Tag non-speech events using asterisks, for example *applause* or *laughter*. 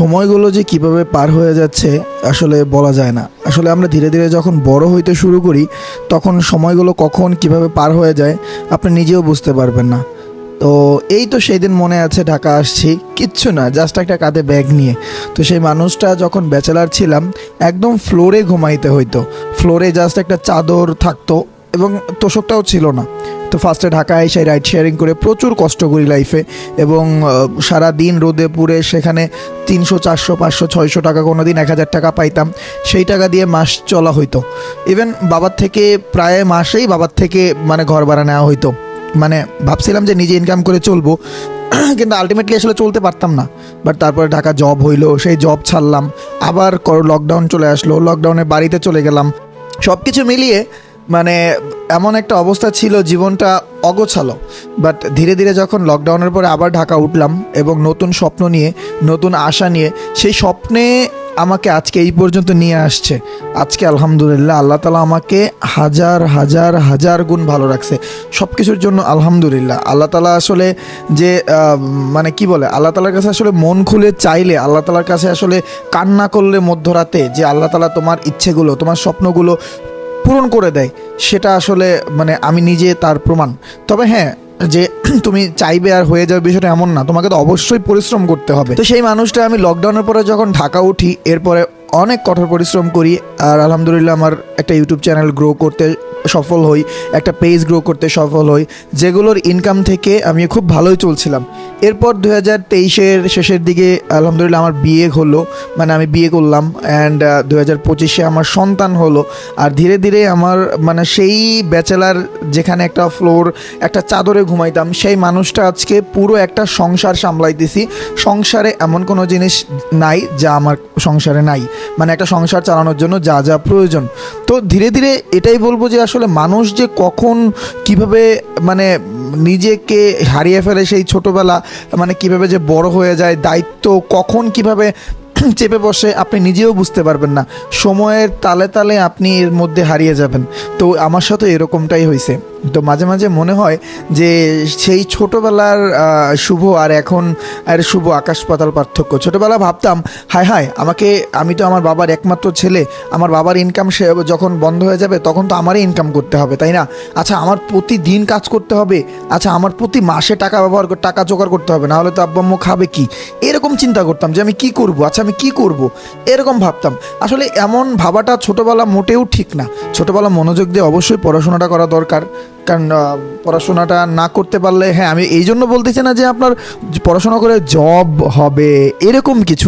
সময়গুলো যে কীভাবে পার হয়ে যাচ্ছে আসলে বলা যায় না। আসলে আমরা ধীরে ধীরে যখন বড় হইতে শুরু করি, তখন সময়গুলো কখন কীভাবে পার হয়ে যায় আপনি নিজেও বুঝতে পারবেন না। তো এই তো সেই দিন মনে আছে ঢাকা আসছি, কিচ্ছু না জাস্ট একটা কাঁধে ব্যাগ নিয়ে। তো সেই মানুষটা যখন ব্যাচেলার ছিলাম, একদম ফ্লোরে ঘুমাইতে হইতো। ফ্লোরে জাস্ট একটা চাদর থাকতো এবং তোষকটাও ছিল না। তো ফার্স্টে ঢাকায় এসে রাইড শেয়ারিং করে প্রচুর কষ্ট করি লাইফে এবং সারা দিন রোদে পুড়ে সেখানে তিনশো, চারশো, পাঁচশো, ছয়শো টাকা কোনো দিন এক হাজার টাকা পাইতাম। সেই টাকা দিয়ে মাস চলা হইতো। ইভেন বাবার থেকে প্রায় মাসেই বাবার থেকে মানে ঘর ভাড়া নেওয়া হইতো। মানে ভাবছিলাম যে নিজে ইনকাম করে চলবো। *clears throat* কিন্তু আলটিমেটলি আসলে চলতে পারতাম না। বাট তারপরে ঢাকা জব হইল, সেই জব ছাড়লাম। আবার লকডাউন চলে আসলো। লকডাউনে বাড়িতে চলে গেলাম। সব কিছু মিলিয়ে মানে এমন একটা অবস্থা ছিল, জীবনটা অগোছালো। বাট ধীরে ধীরে যখন লকডাউনের পরে আবার ঢাকা উঠলাম এবং নতুন স্বপ্ন নিয়ে, নতুন আশা নিয়ে, সেই স্বপ্নে আমাকে আজকে এই পর্যন্ত নিয়ে আসছে। আজকে আলহামদুলিল্লাহ আল্লাহ তালা আমাকে হাজার হাজার হাজার গুণ ভালো রাখছে। সব কিছুর জন্য আলহামদুলিল্লাহ। আল্লাহ তালা আসলে যে মানে কি বলে, আল্লাহ তালার কাছে আসলে মন খুলে চাইলে, আল্লাহ তালার কাছে আসলে কান্না করলে মধ্যরাতে যে আল্লাহ তালা তোমার ইচ্ছেগুলো, তোমার স্বপ্নগুলো পূরণ করে দেয়, সেটা আসলে মানে আমি নিজে তার প্রমাণ। তবে হ্যাঁ যে *clears throat* তুমি চাইবে আর হয়ে যাবে বিষয়টা এমন না, তোমাকে তো অবশ্যই পরিশ্রম করতে হবে। তো সেই মানুষটা আমি লকডাউনের পরে যখন ঢাকা উঠি, এরপরে অনেক কঠোর পরিশ্রম করি আর আলহামদুলিল্লাহ আমার একটা ইউটিউব চ্যানেল গ্রো করতে সফল হই, একটা পেজ গ্রো করতে সফল হই, যেগুলোর ইনকাম থেকে আমি খুব ভালোই চলছিলাম। এরপর দু হাজার তেইশের শেষের দিকে, আলহামদুলিল্লাহ আমার বিয়ে হলো মানে আমি বিয়ে করলাম অ্যান্ড দু হাজার পঁচিশে আমার সন্তান হলো, আর ধীরে ধীরে আমার মানে সেই ব্যাচেলার যেখানে একটা ফ্লোর একটা চাদরে ঘুমাইতাম, সেই মানুষটা আজকে পুরো একটা সংসার সামলাইতেছি। সংসারে এমন কোনো জিনিস নাই যা আমার সংসারে নাই মানে একটা সংসার চালানোর জন্য যা যা প্রয়োজন। তো ধীরে ধীরে এটাই বলব যে আসলে মানুষ যে কখন কীভাবে মানে নিজেকে হারিয়ে ফেলে সেই ছোটোবেলা মানে কীভাবে যে বড় হয়ে যায়, দায়িত্ব কখন কীভাবে *clears throat* চেপে বসে, আপনি নিজেও বুঝতে পারবেন না। সময়ের তালে তালে আপনি এর মধ্যে হারিয়ে যাবেন। তো আমার সাথে এরকমটাই হয়েছে তো মাঝে মাঝে মনে হয় যে সেই ছোটোবেলার শুভ আর এখন আর শুভ আকাশ পাতাল পার্থক্য। ছোটোবেলা ভাবতাম, হায় হায়, আমাকে, আমি তো আমার বাবার একমাত্র ছেলে, আমার বাবার ইনকাম সে যখন বন্ধ হয়ে যাবে তখন তো আমারই ইনকাম করতে হবে, তাই না? আচ্ছা আমার প্রতিদিন কাজ করতে হবে? আচ্ছা আমার প্রতি মাসে টাকা ব্যবহার টাকা জোগাড় করতে হবে? নাহলে তো আব্বা আম্মু খাবে কি? এরকম চিন্তা করতাম যে আমি কি করব? আচ্ছা আমি কি করব? এরকম ভাবতাম। আসলে এমন ভাবাটা ছোটোবেলা মোটেও ঠিক না। ছোটোবেলা মনোযোগ দিয়ে অবশ্যই পড়াশোনাটা করা দরকার। পড়াশোনাটা না করতে পারলে হ্যাঁ আমি এই জন্য বলতেছি না যে আপনার পড়াশোনা করে জব হবে, এরকম কিছু